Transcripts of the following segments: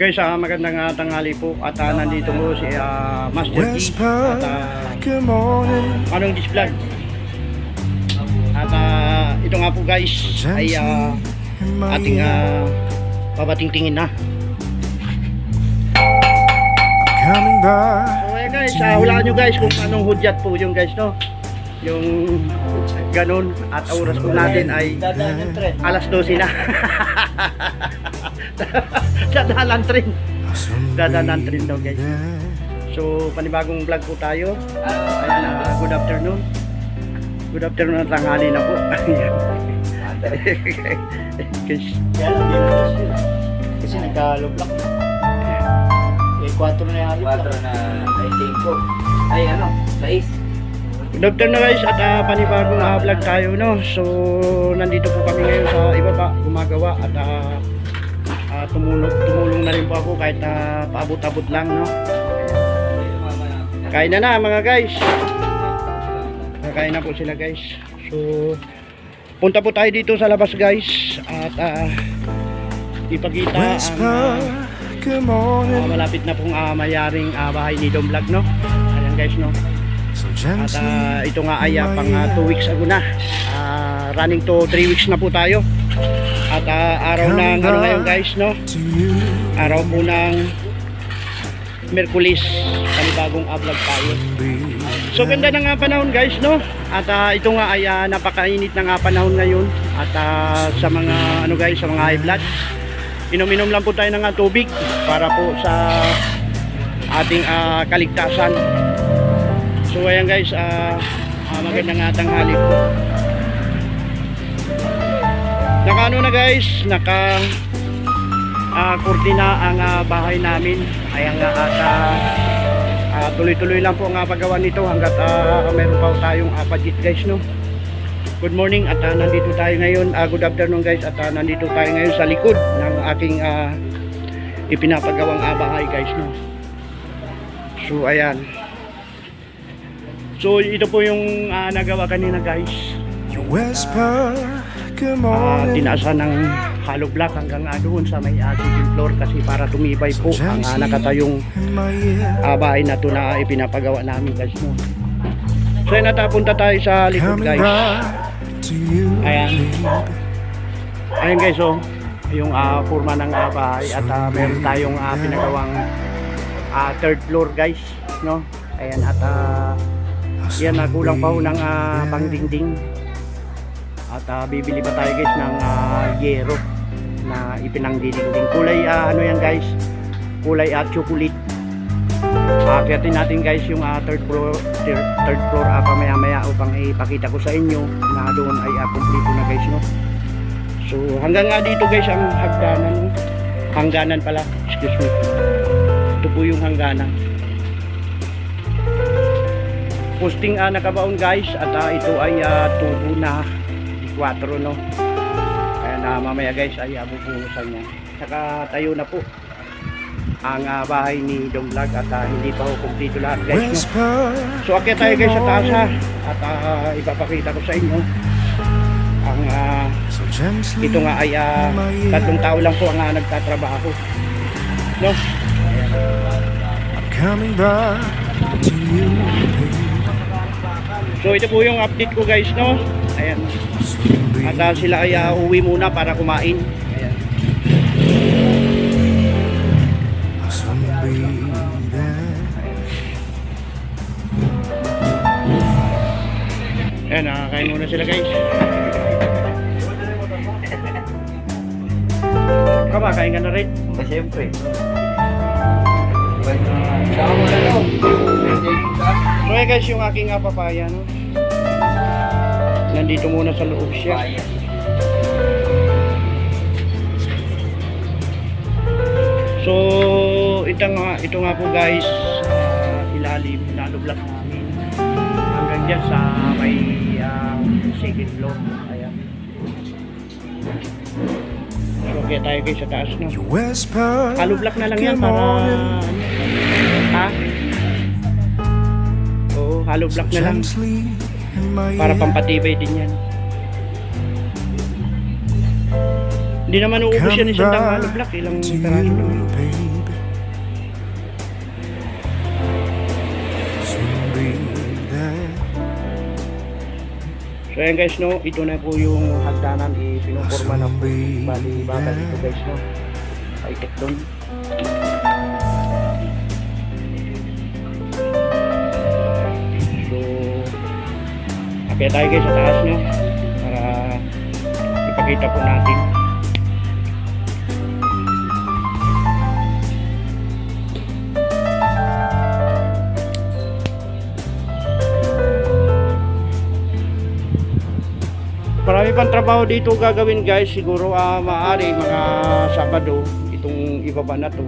Guys, ah, magandang ah, tanghali po at ah, nandito po si ah, Master Whisper, at morning. Manong Dis Vlog. At ah, ito nga po guys ay my ating ear. ah, pabatingtingin na. coming back. So ayan guys, ah, hulaan nyo guys kung anong hudyat po yung guys no. Yung ganun at oras po natin ay alas 12 na. Dadalan train. Dadalan train daw guys. So, panibagong vlog po tayo. Ayan, ah, good afternoon. Good afternoon at tanghali na po. Ayan. Guys, Kasi nagka-loblak. Eh, 4 na yung halip. 4 na, I think ko. Ay, ano, 6. good afternoon guys at ah, panibagong ah, vlog tayo no. So, nandito po kami ngayon sa ibaba gumagawa at ah, tumulong, tumulong na rin po ako kahit na paabot-abot lang no. Kain na na mga guys. Kakain na po sila guys. So, punta po tayo dito sa labas guys at ah, ipakita ang morning. malapit na pong ah, mayaring ah, bahay ni Dom Vlog no. Ayan guys no. At ah, ito nga ay ah, pang 2 weeks ago na. Ah, running to 3 weeks na po tayo. At ah, araw ng ano ngayon guys no. Araw po ng Merkulis. Panibagong vlog tayo. So ganda na nga panahon guys no. At ah, ito nga ay ah, napakainit na nga panahon ngayon. At ah, sa mga ano guys, sa mga high blood. Inom-inom lang po tayo ng tubig para po sa ating ah, kaligtasan. So ayan guys, ah ah, magandang nga tanghali po. Naka ano na guys, naka ah, kurtina ang ah, bahay namin. Ayan nga at ah, Ah, tuloy-tuloy lang po ang uh, paggawa nito hanggat ah, meron pa tayong uh, budget guys no. Good morning at ah, nandito tayo ngayon. Ah, good afternoon guys at ah, nandito tayo ngayon sa likod ng aking ah, ipinapagawang ah, bahay guys no. So ayan. So ito po yung ah, nagawa kanina guys. You whisper, good Ah, tinaasan ng hollow block hanggang ah, doon sa may uh, second floor kasi para tumibay po ang ah, nakatayong uh, bahay na to na ipinapagawa namin guys no. So yun natapunta tayo sa likod guys. Ayan. Ayun guys oh, yung uh, forma ng uh, bahay at uh, meron tayong uh, pinagawang uh, third floor guys, no? Ayan at uh, yan uh, kulang pa ho ng uh, pangdingding. At uh, bibili pa tayo guys ng uh, yero na ipinangdidingding. Kulay uh, ano yan guys? Kulay at chocolate. Akyatin natin guys yung uh, third floor third, third floor uh, pamaya maya upang ipakita ko sa inyo na doon ay uh, kumpleto na guys no. So hanggang nga dito guys ang hagdanan? Hangganan pala, excuse me. Ito po yung hangganan. Posting uh, nakabaon guys at uh, ito ay uh, tubo na 4 no. Kaya na mamaya guys ay uh, bubuhusan niya. Saka tayo na po ang ah, bahay ni Dong Vlog at ah, hindi pa ho kumpleto lahat guys no. So akyat tayo guys sa taas ha at ah, ipapakita ko sa inyo ang gently. ito nga ay ah, tatlong tao lang po ang ah, nagtatrabaho. No? I'm coming back to you. So ito po yung update ko guys no. Ayan. At ah, sila ay ah, uwi muna para kumain. Ayan. Ayan, nakakain muna sila guys. Kaba, kain ka na rin. Siyempre. So ayan guys, yung aking uh, papaya no. Nandito muna sa loob siya. So ito nga, ito nga po guys, ah, ilalim, nalublock namin. Hanggang dyan sa may ah, second floor. Ayan. So kaya tayo guys sa taas na. Block na lang yan para ha? Oo, hollow block na lang para pampatibay din yan. Hindi naman uubos yan isang tanghalo block. Ilang peraso lang. So ayan guys no, ito na po yung hagdanan ipinumporma na po bali bata dito guys no. Ay, tek doon. Kaya tayo guys sa taas no para ipakita po natin. Marami pang trabaho dito gagawin guys. Siguro ah, maaari mga Sabado itong ibaba na to.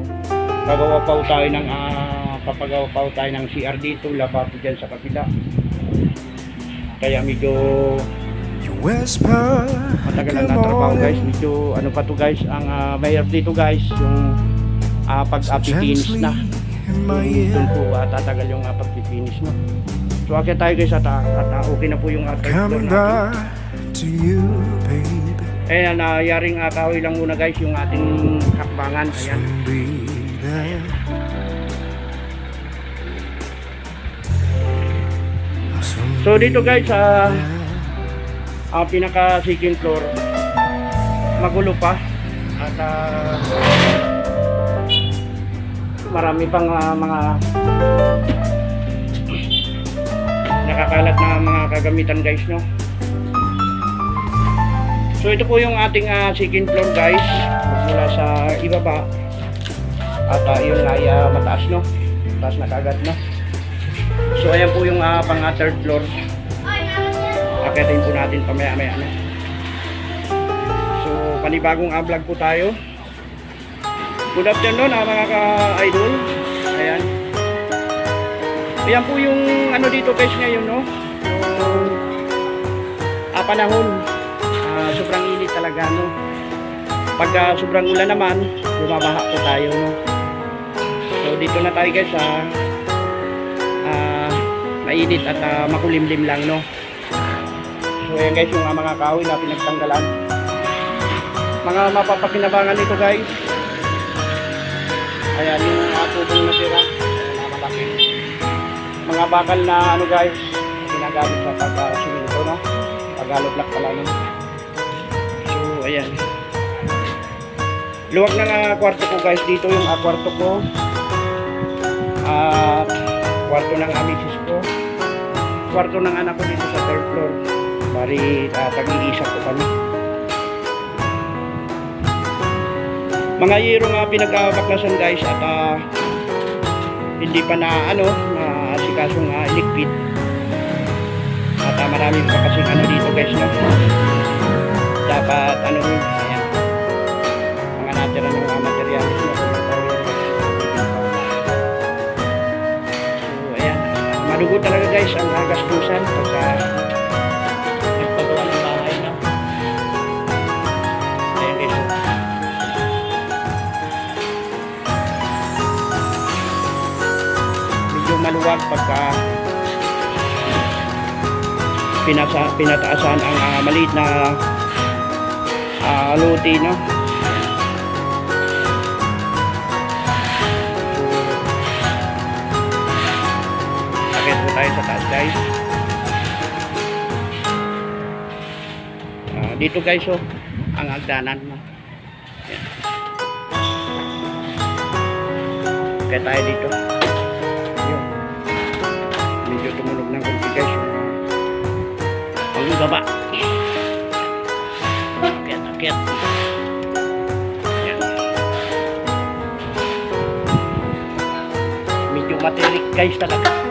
Gagawa pa tayo ng ah, papagawa pa tayo ng CR dito, labato dyan sa kapila. Kaya medyo matagal ang good natrabaho guys. Medyo ano pa to guys, ang uh, mahirap dito guys, yung uh, pag-finish gently na. Doon po ah, tatagal yung uh, pag-finish no. So akit tayo guys at, ah, at ah, okay na po yung uh, third floor natin. back to you, baby. Ayan, nayaring uh, kahoy lang muna guys yung ating hakbangan. Ayan. Soon So dito guys, ah, there. ang pinaka second floor magulo pa. At ah, marami pang ah, mga nakakalat na mga kagamitan guys no? So ito po yung ating ah, second floor guys mula sa ibaba. At ah, yun ay ah, mataas no? Mataas na kagad no so ayan po yung ah, pang ah, third floor Akitin po natin pamaya maya na. So, panibagong ah, vlog po tayo. Good afternoon ah, mga ka-idol. Ayan. Ayan po yung ano dito guys ngayon, no? Yung ah, panahon. Ah, sobrang init talaga, no? Pag ah, sobrang ulan naman, bumabaha po tayo, no? So, dito na tayo guys, ah, ah, mainit at ah, makulimlim lang, no? So ayan guys yung uh, mga kahoy na pinagtanggalan. Mga mapapakinabangan nito guys. Ayan yung uh, tubong natira. Mga bakal na ano guys, ginagamit sa pag-siminto no. Pag-hollow block pala no. So ayan. Luwag ng uh, kwarto ko guys dito yung uh, kwarto ko. At kwarto ng amisis ko. Kwarto ng anak ko dito sa third floor. Bari uh, tag-iisa ko kami. Mga yero nga pinagbaklasan guys at ah, hindi pa na ano na asikasong uh, liquid. At uh, marami pa kasing ano dito guys no. Dapat ano. Madugo talaga guys ang uh, gastusan pagka nagpagawa ng bahay na. Medyo maluwag pagka pinasa, pinataasan ang ah, maliit na uh, luti, no? Tayo sa taas, guys. Ah, dito guys oh, ang hagdanan mo. Ayan. Kaya tayo dito. Yun. Medyo tumunog ng konti guys. Ang baba. Akit, akit. Medyo materik guys talaga.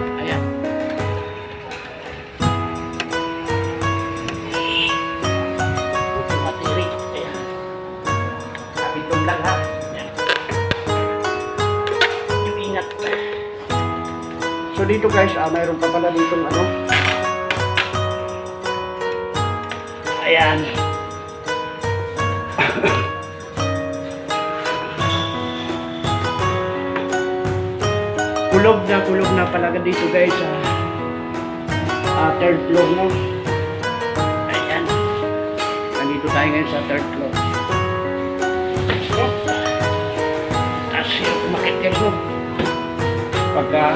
Dito guys, ah, mayroon pa pala dito ano. Ayan. kulog na kulog na pala dito guys sa ah, third floor no. Ayan. Nandito tayo ngayon sa third floor. So, taas yung umakit guys. Pagka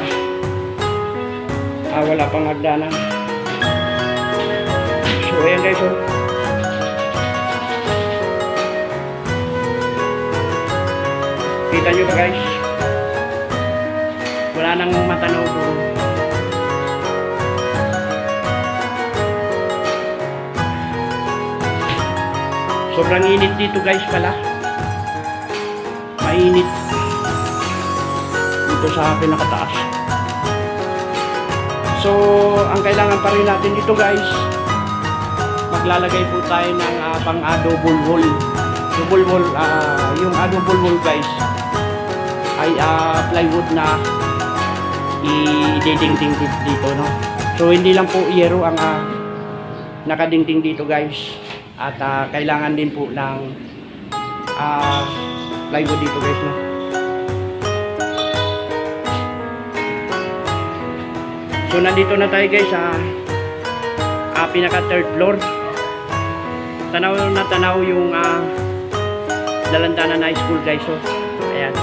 ah, wala pang hagdanan. So, ayan guys oh. Kita nyo ba guys? Wala nang matanaw doon. Sobrang init dito guys pala. Mainit. Dito sa pinakataas. So, ang kailangan pa rin natin dito guys, maglalagay po tayo ng uh, pang uh, double wall. Double wall, ah, yung uh, double wall guys, ay ah, plywood na i-dingding dito, no? So, hindi lang po yero ang ah, nakadingding dito guys. At ah, kailangan din po ng ah, plywood dito guys, no? So nandito na tayo guys sa ah, pinaka third floor. Tanaw na tanaw yung ah, Dalandanan High School guys. So, ayan.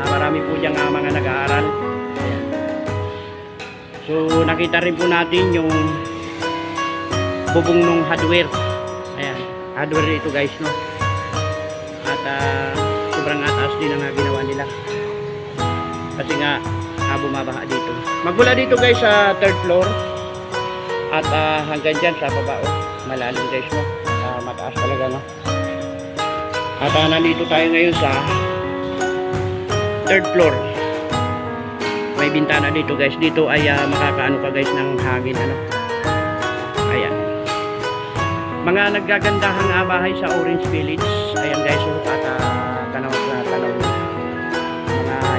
Ah, marami po diyang ah, mga nag-aaral. So nakita rin po natin yung bubong ng hardware. Ayan. Hardware ito guys no. At ah, sobrang ataas din ang ginawa nila. Kasi nga ah, bumabaha dito. Magmula dito guys sa third floor at ah, hanggang dyan sa baba oh. Malalim guys no. Ah, mataas talaga no. At ah, nandito tayo ngayon sa third floor. May bintana dito guys. Dito ay ah, makakaano ka guys ng hangin ano. Ayan. Mga naggagandahang ah, bahay sa Orange Village. Ayan guys oh.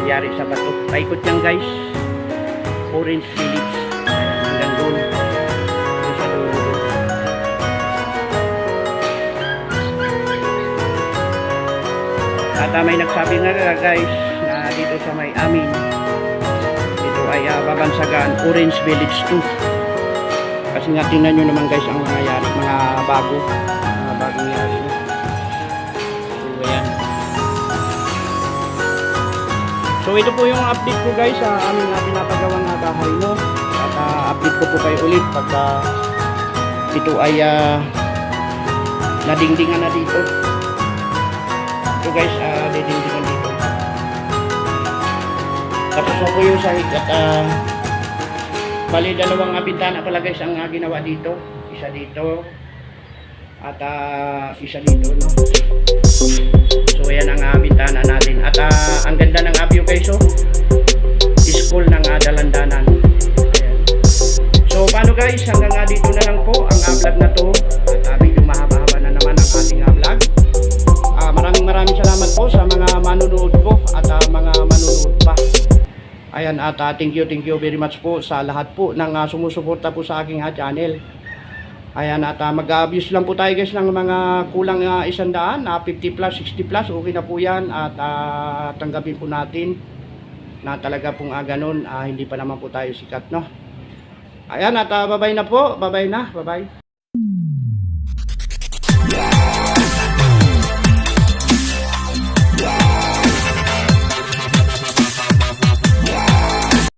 Mga yari sa bato. Paikot yan guys. Orange Village. Hanggang doon. Sa ah, may nagsabi nga nga, guys na dito sa may amin dito ay ah, babansagan Orange Village 2 kasi nga tingnan nyo naman guys ang mga yari mga bago mga bagong yari So ito po yung update ko guys sa aming uh, pinapagawang uh, bahay no. At uh, update ko po kayo ulit pagka ito ay uh, nadingdingan na dito. Ito guys, uh, didingdingan dito. Tapos na po yung sahig at uh, bali dalawang uh, bintana pala guys ang uh, ginawa dito. Isa dito at uh, isa dito no. So ayan ang uh, bintana natin. At ah, ang ganda ng uh, view guys. School ng uh, Dalandanan. Ayan. So paano guys, hanggang uh, dito na lang po ang uh, vlog na to. At uh, mahaba-haba na naman ang ating uh, vlog. Ah, maraming maraming salamat po sa mga manunood ko at ah, mga manunood pa. Ayan at ah, thank you, thank you very much po sa lahat po ng uh, sumusuporta po sa aking ah, channel. Ayan at uh, mag-abuse lang po tayo guys ng mga kulang uh, isandaan, uh, 50 plus, 60 plus, okay na po yan at ah, tanggapin po natin na talaga pong uh, ganun, ah, hindi pa naman po tayo sikat no. Ayan at uh, babay na po, babay na, babay.